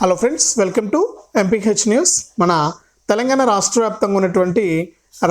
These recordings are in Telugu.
Hello friends welcome to MPH news మన తెలంగాణ రాష్ట్ర వ్యాప్తంగా ఉన్నటువంటి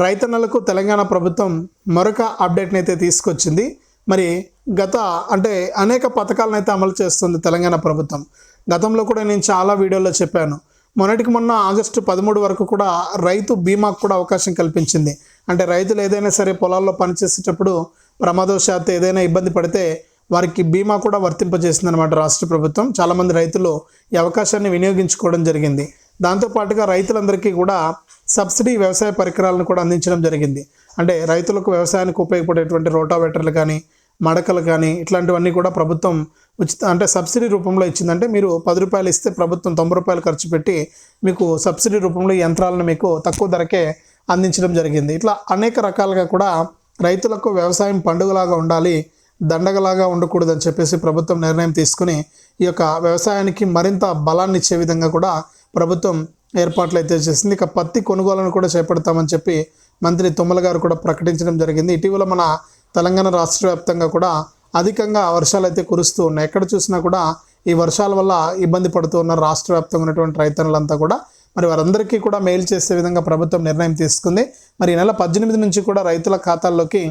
రైతన్నలకు తెలంగాణ ప్రభుత్వం మరొక అప్డేట్ని అయితే తీసుకొచ్చింది. మరి గత అంటే అనేక పథకాలను అయితే అమలు చేస్తుంది తెలంగాణ ప్రభుత్వం. గతంలో కూడా నేను చాలా వీడియోలో చెప్పాను. మొన్నటికి మొన్న ఆగస్టు పదమూడు వరకు కూడా రైతు బీమాకు కూడా అవకాశం కల్పించింది. అంటే రైతులు ఏదైనా సరే పొలాల్లో పనిచేసేటప్పుడు ప్రమాదవశాత్తు ఏదైనా ఇబ్బంది పడితే వారికి బీమా కూడా వర్తింపజేసింది అనమాట రాష్ట్ర ప్రభుత్వం. చాలామంది రైతులు ఈ అవకాశాన్ని వినియోగించుకోవడం జరిగింది. దాంతోపాటుగా రైతులందరికీ కూడా సబ్సిడీ వ్యవసాయ పరికరాలను కూడా అందించడం జరిగింది. అంటే రైతులకు వ్యవసాయానికి ఉపయోగపడేటువంటి రోటావేటర్లు కానీ మడకలు కానీ ఇట్లాంటివన్నీ కూడా ప్రభుత్వం ఉచిత అంటే సబ్సిడీ రూపంలో ఇచ్చిందంటే మీరు పది రూపాయలు ఇస్తే ప్రభుత్వం తొంభై రూపాయలు ఖర్చు పెట్టి మీకు సబ్సిడీ రూపంలో ఈ యంత్రాలను మీకు తక్కువ ధరకే అందించడం జరిగింది. ఇట్లా అనేక రకాలుగా కూడా రైతులకు వ్యవసాయం పండుగలాగా ఉండాలి. దండగలాగా ఉండకూడదని చెప్పేసి ప్రభుత్వం నిర్ణయం తీసుకుని ఈ యొక్క వ్యవసాయానికి మరింత బలాన్ని ఇచ్చే విధంగా కూడా ప్రభుత్వం ఏర్పాట్లు అయితే చేసింది. ఇక పత్తి కొనుగోలను కూడా చేపడతామని చెప్పి మంత్రి తుమ్మల గారు కూడా ప్రకటించడం జరిగింది. ఇటీవల మన తెలంగాణ రాష్ట్ర వ్యాప్తంగా కూడా అధికంగా వర్షాలు అయితే కురుస్తూ ఉన్నాయి. ఎక్కడ చూసినా కూడా ఈ వర్షాల వల్ల ఇబ్బంది పడుతూ ఉన్న రాష్ట్ర వ్యాప్తంగా ఉన్నటువంటి రైతన్నులంతా కూడా మరి వారందరికీ కూడా మేలు చేసే విధంగా ప్రభుత్వం నిర్ణయం తీసుకుంది. మరి ఈ నెల పద్దెనిమిది నుంచి కూడా రైతుల ఖాతాల్లోకి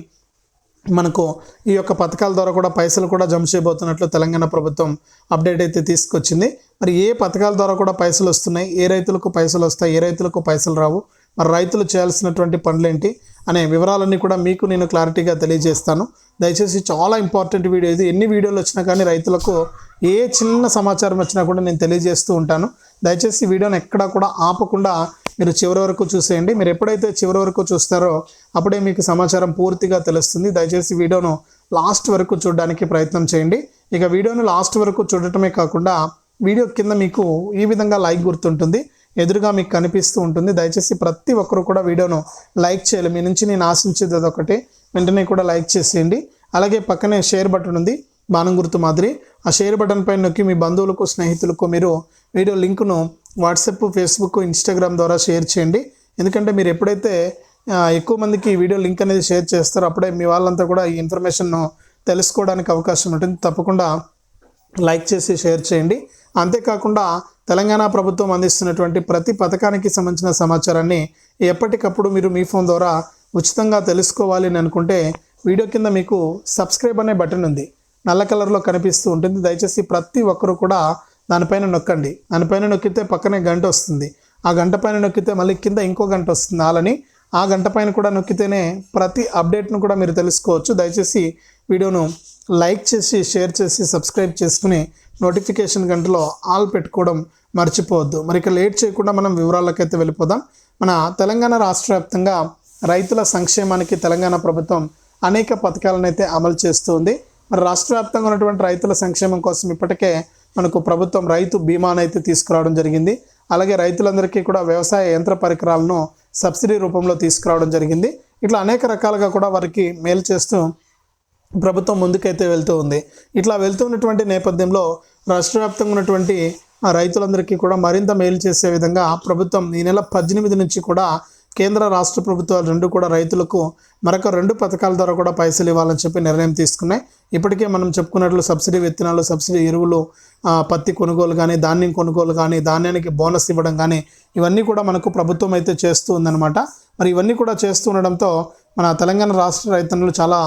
మనకు ఈ యొక్క పథకాల ద్వారా కూడా పైసలు కూడా జమ చేయబోతున్నట్లు తెలంగాణ ప్రభుత్వం అప్డేట్ అయితే తీసుకొచ్చింది. మరి ఏ పథకాల ద్వారా కూడా పైసలు వస్తున్నాయి? ఏ రైతులకు పైసలు వస్తాయి? ఏ రైతులకు పైసలు రావు? మరి రైతులు చేయాల్సినటువంటి పనులేంటి? అనే వివరాలన్నీ కూడా మీకు నేను క్లారిటీగా తెలియజేస్తాను. దయచేసి చాలా ఇంపార్టెంట్ వీడియో ఇది. ఎన్ని వీడియోలు వచ్చినా కానీ రైతులకు ఏ చిన్న సమాచారం వచ్చినా కూడా నేను తెలియజేస్తూ ఉంటాను. దయచేసి వీడియోని ఎక్కడా కూడా ఆపకుండా మీరు చివరి వరకు చూసేయండి. మీరు ఎప్పుడైతే చివరి వరకు చూస్తారో అప్పుడే మీకు సమాచారం పూర్తిగా తెలుస్తుంది. దయచేసి వీడియోను లాస్ట్ వరకు చూడడానికి ప్రయత్నం చేయండి. ఇక వీడియోను లాస్ట్ వరకు చూడటమే కాకుండా వీడియో కింద మీకు ఈ విధంగా లైక్ గుర్తుంటుంది. ఎదురుగా మీకు కనిపిస్తూ ఉంటుంది. దయచేసి ప్రతి ఒక్కరు కూడా వీడియోను లైక్ చేయాలి. మీ నుంచి నేను ఆశించేది అదొకటి. వెంటనే కూడా లైక్ చేసేయండి. అలాగే పక్కనే షేర్ బటన్ ఉంది. బాణం గుర్తు మాదిరి ఆ షేర్ బటన్ పైన నొక్కి మీ బంధువులకు స్నేహితులకు మీరు వీడియో లింక్ను వాట్సాప్ ఫేస్బుక్ ఇన్స్టాగ్రామ్ ద్వారా షేర్ చేయండి. ఎందుకంటే మీరు ఎప్పుడైతే ఎక్కువ మందికి ఈ వీడియో లింక్ అనేది షేర్ చేస్తారో అప్పుడే మీ వాళ్ళంతా కూడా ఈ ఇన్ఫర్మేషన్ను తెలుసుకోవడానికి అవకాశం ఉంటుంది. తప్పకుండా లైక్ చేసి షేర్ చేయండి. అంతేకాకుండా తెలంగాణ ప్రభుత్వం అందిస్తున్నటువంటి ప్రతి పథకానికి సంబంధించిన సమాచారాన్ని ఎప్పటికప్పుడు మీరు మీ ఫోన్ ద్వారా ఉచితంగా తెలుసుకోవాలి అని అనుకుంటే వీడియో కింద మీకు సబ్స్క్రైబ్ అనే బటన్ ఉంది. నల్ల కలర్లో కనిపిస్తూ ఉంటుంది. దయచేసి ప్రతి ఒక్కరు కూడా దానిపైన నొక్కండి. దానిపైన నొక్కితే పక్కనే గంట వస్తుంది. ఆ గంట పైన నొక్కితే మళ్ళీ కింద ఇంకో గంట వస్తుంది. అలాని ఆ గంట పైన కూడా నొక్కితేనే ప్రతి అప్డేట్ను కూడా మీరు తెలుసుకోవచ్చు. దయచేసి వీడియోను లైక్ చేసి షేర్ చేసి సబ్స్క్రైబ్ చేసుకుని నోటిఫికేషన్ గంటలో ఆల్ పెట్టుకోవడం మర్చిపోవద్దు. మరి ఇక లేట్ చేయకుండా మనం వివరాలకైతే వెళ్ళిపోదాం. మన తెలంగాణ రాష్ట్ర వ్యాప్తంగా రైతుల సంక్షేమానికి తెలంగాణ ప్రభుత్వం అనేక పథకాలను అయితే అమలు చేస్తుంది మరి రాష్ట్ర వ్యాప్తంగా ఉన్నటువంటి రైతుల సంక్షేమం కోసం ఇప్పటికే మనకు ప్రభుత్వం రైతు బీమాను అయితే తీసుకురావడం జరిగింది. అలాగే రైతులందరికీ కూడా వ్యవసాయ యంత్ర పరికరాలను సబ్సిడీ రూపంలో తీసుకురావడం జరిగింది. ఇట్లా అనేక రకాలుగా కూడా వారికి మేలు చేస్తూ ప్రభుత్వం ముందుకైతే వెళ్తూ ఉంది. ఇట్లా వెళ్తున్నటువంటి నేపథ్యంలో రాష్ట్ర వ్యాప్తంగా ఉన్నటువంటి ఆ రైతులందరికీ కూడా మరింత మేలు చేసే విధంగా ప్రభుత్వం ఈ నెల పద్దెనిమిది నుంచి కూడా కేంద్ర రాష్ట్ర ప్రభుత్వాలు రెండు కూడా రైతులకు మరొక రెండు పథకాల ద్వారా కూడా పైసలు ఇవ్వాలని చెప్పి నిర్ణయం తీసుకున్నాయి. ఇప్పటికే మనం చెప్పుకున్నట్లు సబ్సిడీ విత్తనాలు సబ్సిడీ ఎరువులు పత్తి కొనుగోలు కానీ ధాన్యం కొనుగోలు కానీ ధాన్యానికి బోనస్ ఇవ్వడం కానీ ఇవన్నీ కూడా మనకు ప్రభుత్వం అయితే చేస్తూ ఉందన్నమాట. మరి ఇవన్నీ కూడా చేస్తూ ఉండడంతో మన తెలంగాణ రాష్ట్ర రైతన్నులు చాలా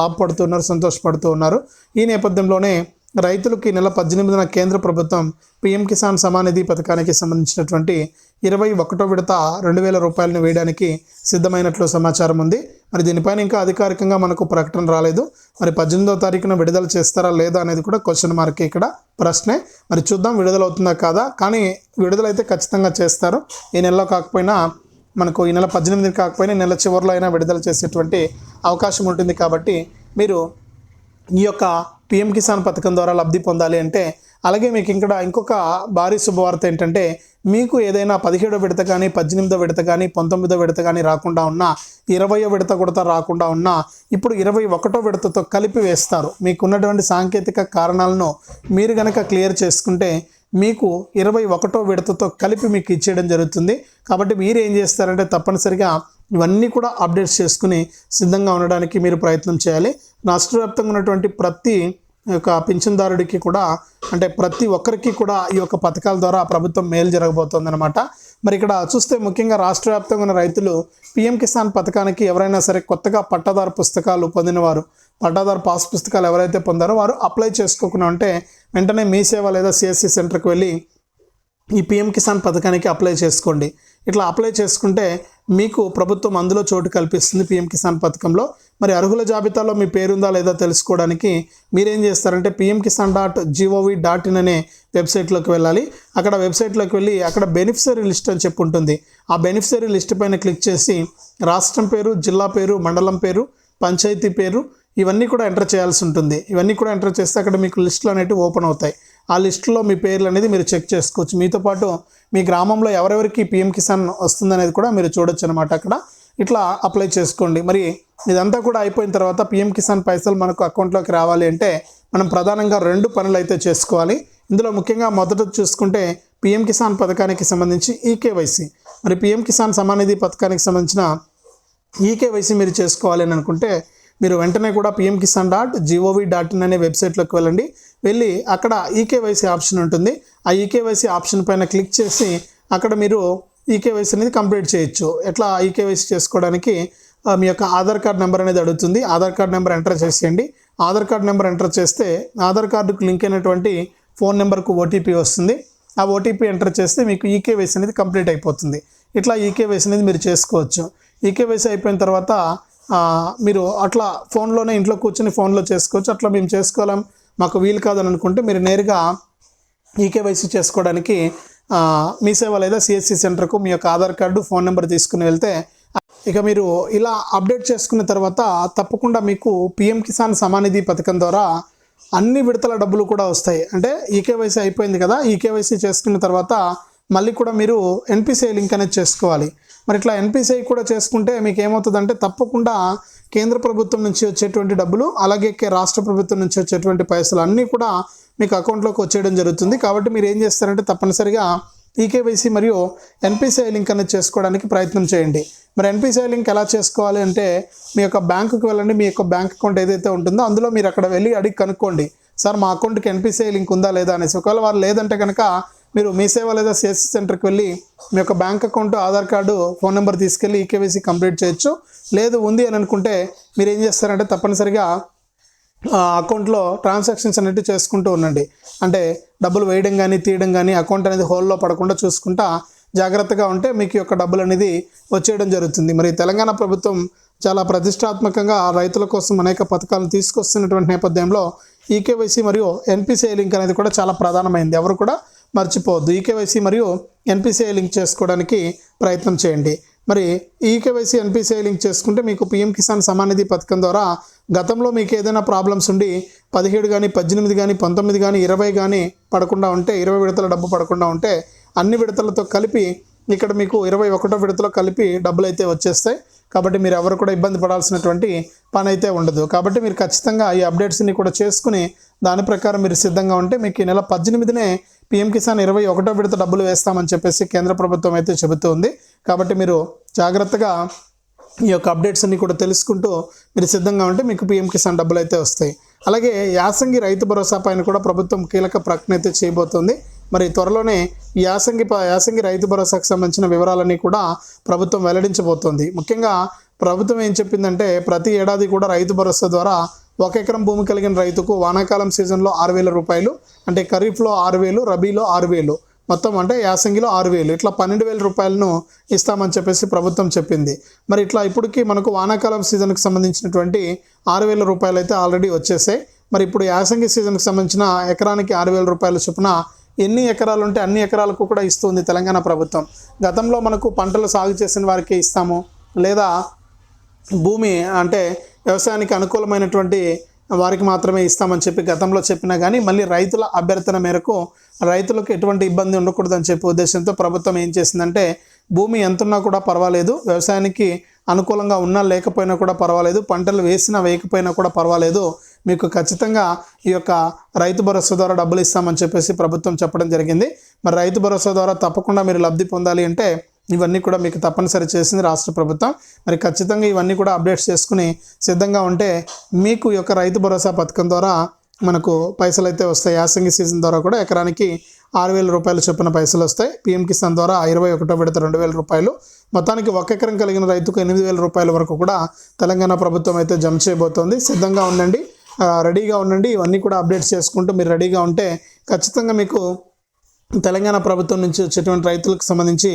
లాభపడుతున్నారు సంతోషపడుతూ ఉన్నారు. ఈ నేపథ్యంలోనే రైతులకు ఈ నెల పద్దెనిమిదిన కేంద్ర ప్రభుత్వం పీఎం కిసాన్ సమానిధి పథకానికి సంబంధించినటువంటి ఇరవై ఒకటో విడత రెండు వేల రూపాయలను వేయడానికి సిద్ధమైనట్లు సమాచారం ఉంది. మరి దీనిపైన ఇంకా అధికారికంగా మనకు ప్రకటన రాలేదు. మరి పద్దెనిమిదో తారీఖున విడుదల చేస్తారా లేదా అనేది కూడా క్వశ్చన్ మార్క్ ఇక్కడ ప్రశ్నే. మరి చూద్దాం విడుదలవుతుందా కాదా? కానీ విడుదలైతే ఖచ్చితంగా చేస్తారు. ఈ నెలలో కాకపోయినా మనకు ఈ నెల పద్దెనిమిది కాకపోయినా నెల చివరిలో అయినా విడుదల చేసేటువంటి అవకాశం ఉంటుంది కాబట్టి మీరు ఈ యొక్క పిఎం కిసాన్ పథకం ద్వారా లబ్ధి పొందాలి అంటే అలాగే మీకు ఇక్కడ ఇంకొక భారీ శుభవార్త ఏంటంటే మీకు ఏదైనా పదిహేడో విడత కానీ పద్దెనిమిదో విడత కానీ పంతొమ్మిదో విడత కానీ రాకుండా ఉన్నా ఇరవయో విడత కూడా రాకుండా ఉన్నా ఇప్పుడు ఇరవై ఒకటో విడతతో కలిపి వేస్తారు. మీకున్నటువంటి సాంకేతిక కారణాలను మీరు కనుక క్లియర్ చేసుకుంటే మీకు ఇరవై ఒకటో విడతతో కలిపి మీకు ఇచ్చేయడం జరుగుతుంది. కాబట్టి మీరు ఏం చేస్తారంటే తప్పనిసరిగా ఇవన్నీ కూడా అప్డేట్స్ చేసుకుని సిద్ధంగా ఉండడానికి మీరు ప్రయత్నం చేయాలి. రాష్ట్ర వ్యాప్తంగా ఉన్నటువంటి ప్రతి యొక్క పింఛన్దారుడికి కూడా అంటే ప్రతి ఒక్కరికి కూడా ఈ యొక్క పథకాల ద్వారా ప్రభుత్వం మేలు జరగబోతోంది అనమాట మరి ఇక్కడ చూస్తే ముఖ్యంగా రాష్ట్ర వ్యాప్తంగా ఉన్న రైతులు పిఎం కిసాన్ పథకానికి ఎవరైనా సరే కొత్తగా పట్టాదారు పుస్తకాలు పొందినవారు పట్టాదారు పాస్ పుస్తకాలు ఎవరైతే పొందారో వారు అప్లై చేసుకోకుండా ఉంటే వెంటనే మీ సేవ లేదా సిఎస్సి సెంటర్కి వెళ్ళి ఈ పిఎం కిసాన్ పథకానికి అప్లై చేసుకోండి. ఇట్లా అప్లై చేసుకుంటే మీకు ప్రభుత్వం అందులో చోటు కల్పిస్తుంది పిఎం కిసాన్ పథకంలో. మరి అర్హుల జాబితాలో మీ పేరుందా లేదా తెలుసుకోవడానికి మీరేం చేస్తారంటే PM Kisan dot G O V dot in అనే వెబ్సైట్లోకి వెళ్ళాలి. అక్కడ వెబ్సైట్లోకి వెళ్ళి అక్కడ బెనిఫిషరీ లిస్ట్ అని చెప్పి ఉంటుంది ఆ బెనిఫిషరీ లిస్ట్ పైన క్లిక్ చేసి రాష్ట్రం పేరు జిల్లా పేరు మండలం పేరు పంచాయతీ పేరు ఇవన్నీ కూడా ఎంటర్ చేయాల్సి ఉంటుంది. ఇవన్నీ కూడా ఎంటర్ చేస్తే అక్కడ మీకు లిస్టులు అనేవి ఓపెన్ అవుతాయి. ఆ లిస్టులో మీ పేర్లు అనేది మీరు చెక్ చేసుకోవచ్చు. మీతో పాటు మీ గ్రామంలో ఎవరెవరికి పిఎం కిసాన్ వస్తుందనేది కూడా మీరు చూడొచ్చు అనమాట అక్కడ. ఇట్లా అప్లై చేసుకోండి. మరి ఇదంతా కూడా అయిపోయిన తర్వాత పిఎం కిసాన్ పైసలు మనకు అకౌంట్లోకి రావాలి అంటే మనం ప్రధానంగా రెండు పనులు అయితే చేసుకోవాలి. ఇందులో ముఖ్యంగా మొదట చూసుకుంటే పిఎం కిసాన్ పథకానికి సంబంధించి ఈకేవైసీ. మరి పిఎం కిసాన్ సమానిధి పథకానికి సంబంధించిన ఈకేవైసీ మీరు చేసుకోవాలి అని అనుకుంటే మీరు వెంటనే కూడా PM Kisan dot G O V dot in అనే వెబ్సైట్లోకి వెళ్ళండి. వెళ్ళి అక్కడ ఈకేవైసీ ఆప్షన్ ఉంటుంది. ఆ ఈకేవైసీ ఆప్షన్ పైన క్లిక్ చేసి అక్కడ మీరు ఈకేవైసీ అనేది కంప్లీట్ చేయొచ్చు. ఎట్లా ఈకేవైసీ చేసుకోవడానికి మీ యొక్క ఆధార్ కార్డ్ నెంబర్ అనేది అడుగుతుంది. ఆధార్ కార్డ్ నెంబర్ ఎంటర్ చేసేయండి. ఆధార్ కార్డ్ నెంబర్ ఎంటర్ చేస్తే ఆధార్ కార్డుకు లింక్ అయినటువంటి ఫోన్ నెంబర్కు ఓటీపీ వస్తుంది. ఆ ఓటీపీ ఎంటర్ చేస్తే మీకు ఈకేవైసీ అనేది కంప్లీట్ అయిపోతుంది. ఇట్లా ఈకేవైసీ అనేది మీరు చేసుకోవచ్చు. ఈకేవైసీ అయిపోయిన తర్వాత మీరు అట్లా ఫోన్లోనే ఇంట్లో కూర్చొని ఫోన్లో చేసుకోవచ్చు. అట్లా మేము చేసుకోలేం మాకు వీలు కాదని అనుకుంటే మీరు నేరుగా ఈకేవైసీ చేసుకోవడానికి మీ సేవ లేదా సిఎస్సి సెంటర్కు మీ యొక్క ఆధార్ కార్డు ఫోన్ నెంబర్ తీసుకుని వెళ్తే ఇక మీరు ఇలా అప్డేట్ చేసుకున్న తర్వాత తప్పకుండా మీకు పిఎం కిసాన్ సమానిధి పథకం ద్వారా అన్ని విడతల డబ్బులు కూడా వస్తాయి. అంటే ఈకేవైసీ అయిపోయింది కదా ఈకేవైసీ చేసుకున్న తర్వాత మళ్ళీ కూడా మీరు ఎన్పిసిఐ లింక్ అనేది చేసుకోవాలి. మరి ఇట్లా ఎన్పిసిఐ కూడా చేసుకుంటే మీకు ఏమవుతుందంటే తప్పకుండా కేంద్ర ప్రభుత్వం నుంచి వచ్చేటువంటి డబ్బులు అలాగే రాష్ట్ర ప్రభుత్వం నుంచి వచ్చేటువంటి పైసలు అన్నీ కూడా మీకు అకౌంట్లోకి వచ్చేయడం జరుగుతుంది. కాబట్టి మీరు ఏం చేస్తారంటే తప్పనిసరిగా ఈకేవైసీ మరియు ఎన్పిసిఐ లింక్ అనేది చేసుకోవడానికి ప్రయత్నం చేయండి. మరి ఎన్పిసిఐ లింక్ ఎలా చేసుకోవాలి అంటే మీ యొక్క బ్యాంకుకి వెళ్ళండి. మీ యొక్క బ్యాంక్ అకౌంట్ ఏదైతే ఉంటుందో అందులో మీరు అక్కడ వెళ్ళి అడిగి కనుక్కోండి. సార్ మా అకౌంట్కి ఎన్పిసిఐ లింక్ ఉందా లేదా అనేసి. ఒకవేళ వారు లేదంటే కనుక మీరు మీ సేవ లేదా సిఎస్సి సెంటర్కి వెళ్ళి మీ యొక్క bank account Aadhaar card phone number తీసుకెళ్ళి ఈకేవైసీ కంప్లీట్ చేయొచ్చు. లేదు ఉంది అని అనుకుంటే మీరు ఏం చేస్తారంటే తప్పనిసరిగా అకౌంట్లో ట్రాన్సాక్షన్స్ అనేవి చేసుకుంటూ ఉండండి. అంటే డబ్బులు వేయడం కానీ తీయడం కానీ అకౌంట్ అనేది హోల్లో పడకుండా చూసుకుంటా జాగ్రత్తగా ఉంటే మీకు యొక్క డబ్బులు అనేది వచ్చేయడం జరుగుతుంది. మరి తెలంగాణ ప్రభుత్వం చాలా ప్రతిష్టాత్మకంగా రైతుల కోసం అనేక పథకాలను తీసుకొస్తున్నటువంటి నేపథ్యంలో ఈకేవైసీ మరియు ఎన్పిసిఐ లింక్ అనేది కూడా చాలా ప్రధానమైంది. ఎవరు కూడా మర్చిపోవద్దు. ఈకేవైసీ మరియు ఎన్పిసిఐ లింక్ చేసుకోవడానికి ప్రయత్నం చేయండి. మరి ఈకేవైసీ ఎన్పిసిఐ లింక్ చేసుకుంటే మీకు పిఎం కిసాన్ సమానిధి పథకం ద్వారా గతంలో మీకు ఏదైనా ప్రాబ్లమ్స్ ఉండి పదిహేడు కానీ పద్దెనిమిది కానీ పంతొమ్మిది కానీ ఇరవై కానీ పడకుండా ఉంటే ఇరవై విడతల డబ్బు పడకుండా ఉంటే అన్ని విడతలతో కలిపి ఇక్కడ మీకు ఇరవై ఒకటో విడతలో కలిపి డబ్బులు అయితే వచ్చేస్తాయి. కాబట్టి మీరు ఎవరు కూడా ఇబ్బంది పడాల్సినటువంటి పని అయితే ఉండదు. కాబట్టి మీరు ఖచ్చితంగా ఈ అప్డేట్స్ని కూడా చేసుకుని దాని ప్రకారం మీరు సిద్ధంగా ఉంటే మీకు ఈ నెల పద్దెనిమిదినే పిఎం కిసాన్ ఇరవై ఒకటో విడత డబ్బులు వేస్తామని చెప్పేసి కేంద్ర ప్రభుత్వం అయితే చెబుతుంది కాబట్టి మీరు జాగ్రత్తగా ఈ యొక్క అప్డేట్స్ అన్ని కూడా తెలుసుకుంటూ మీరు సిద్ధంగా ఉంటే మీకు పిఎం కిసాన్ డబ్బులు అయితే వస్తాయి. అలాగే యాసంగి రైతు భరోసా పైన కూడా ప్రభుత్వం కీలక ప్రకటన అయితే చేయబోతోంది. మరి త్వరలోనే యాసంగి ప- యాసంగి రైతు భరోసాకు సంబంధించిన వివరాలన్నీ కూడా ప్రభుత్వం వెల్లడించబోతోంది. ముఖ్యంగా ప్రభుత్వం ఏం చెప్పిందంటే ప్రతి ఏడాది కూడా రైతు భరోసా ద్వారా ఒక ఎకరం భూమి కలిగిన రైతుకు వానాకాలం సీజన్లో ఆరు వేల రూపాయలు అంటే ఖరీఫ్లో ఆరు వేలు రబీలో ఆరు వేలు. మొత్తం అంటే యాసంగిలో ఆరు వేలు. ఇట్లా పన్నెండు వేల రూపాయలను ఇస్తామని చెప్పేసి ప్రభుత్వం చెప్పింది. మరి ఇట్లా ఇప్పటికి మనకు వానాకాలం సీజన్కి సంబంధించినటువంటి ఆరు వేల రూపాయలు అయితే ఆల్రెడీ వచ్చేసాయి. మరి ఇప్పుడు యాసంగి సీజన్కి సంబంధించిన ఎకరానికి ఆరు వేల రూపాయల చొప్పున ఎన్ని ఎకరాలు ఉంటే అన్ని ఎకరాలకు కూడా ఇస్తుంది తెలంగాణ ప్రభుత్వం. గతంలో మనకు పంటలు సాగు చేసిన వారికి ఇస్తాము. లేదా భూమి అంటే వ్యవసాయానికి అనుకూలమైనటువంటి వారికి మాత్రమే ఇస్తామని చెప్పి గతంలో చెప్పినా కానీ మళ్ళీ రైతుల అభ్యర్థన మేరకు రైతులకు ఎటువంటి ఇబ్బంది ఉండకూడదని చెప్పే ఉద్దేశంతో ప్రభుత్వం ఏం చేసిందంటే భూమి ఎంతున్నా కూడా పర్వాలేదు వ్యవసాయానికి అనుకూలంగా ఉన్నా లేకపోయినా కూడా పర్వాలేదు పంటలు వేసినా వేయకపోయినా కూడా పర్వాలేదు మీకు ఖచ్చితంగా ఈ యొక్క రైతు భరోసా ద్వారా డబ్బులు ఇస్తామని చెప్పేసి ప్రభుత్వం చెప్పడం జరిగింది. మరి రైతు భరోసా ద్వారా తప్పకుండా మీరు లబ్ధి పొందాలి అంటే ఇవన్నీ కూడా మీకు తప్పనిసరి చేసింది రాష్ట్ర ప్రభుత్వం. మరి ఖచ్చితంగా ఇవన్నీ కూడా అప్డేట్స్ చేసుకుని సిద్ధంగా ఉంటే మీకు యొక్క రైతు భరోసా పథకం ద్వారా మనకు పైసలు అయితే వస్తాయి. యాసంగి సీజన్ ద్వారా కూడా ఎకరానికి ఆరు వేల రూపాయలు చొప్పున పైసలు వస్తాయి. పిఎం కిసాన్ ద్వారా ఇరవై ఒకటో విడత రెండు వేల రూపాయలు. మొత్తానికి ఒక ఎకరం కలిగిన రైతుకు ఎనిమిది వేల రూపాయల వరకు కూడా తెలంగాణ ప్రభుత్వం అయితే జమ చేయబోతోంది. సిద్ధంగా ఉండండి. రెడీగా ఉండండి. ఇవన్నీ కూడా అప్డేట్స్ చేసుకుంటూ మీరు రెడీగా ఉంటే ఖచ్చితంగా మీకు తెలంగాణ ప్రభుత్వం నుంచి వచ్చేటువంటి రైతులకు సంబంధించి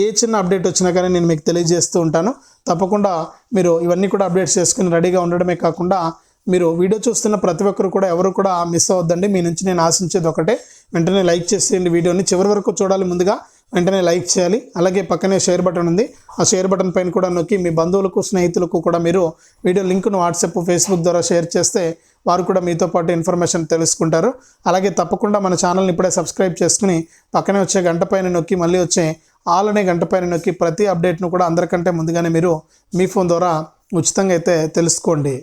ఏ చిన్న అప్డేట్ వచ్చినా కానీ నేను మీకు తెలియజేస్తూ ఉంటాను. తప్పకుండా మీరు ఇవన్నీ కూడా అప్డేట్స్ చేసుకుని రెడీగా ఉండడమే కాకుండా మీరు వీడియో చూస్తున్న ప్రతి ఒక్కరు కూడా ఎవరు కూడా మిస్ అవ్వద్దండి. మీ నుంచి నేను ఆశించేది ఒకటే. వెంటనే లైక్ చేసేయండి వీడియోని. చివరి వరకు చూడాలి ముందుగా. వెంటనే లైక్ చేయాలి. అలాగే పక్కనే షేర్ బటన్ ఉంది. ఆ షేర్ బటన్ పైన కూడా నొక్కి మీ బంధువులకు స్నేహితులకు కూడా మీరు వీడియో లింక్ను వాట్సాప్ ఫేస్బుక్ ద్వారా షేర్ చేస్తే వారు కూడా మీతో పాటు ఇన్ఫర్మేషన్ తెలుసుకుంటారు. అలాగే తప్పకుండా మన ఛానల్ని ఇప్పుడే సబ్స్క్రైబ్ చేసుకుని పక్కనే వచ్చే గంట పైన నొక్కి మళ్ళీ వచ్చే ఆల్ అనే గంట పైన నొక్కి ప్రతి అప్డేట్ను కూడా అందరికంటే ముందుగానే మీరు మీ ఫోన్ ద్వారా ఉచితంగా అయితే తెలుసుకోండి.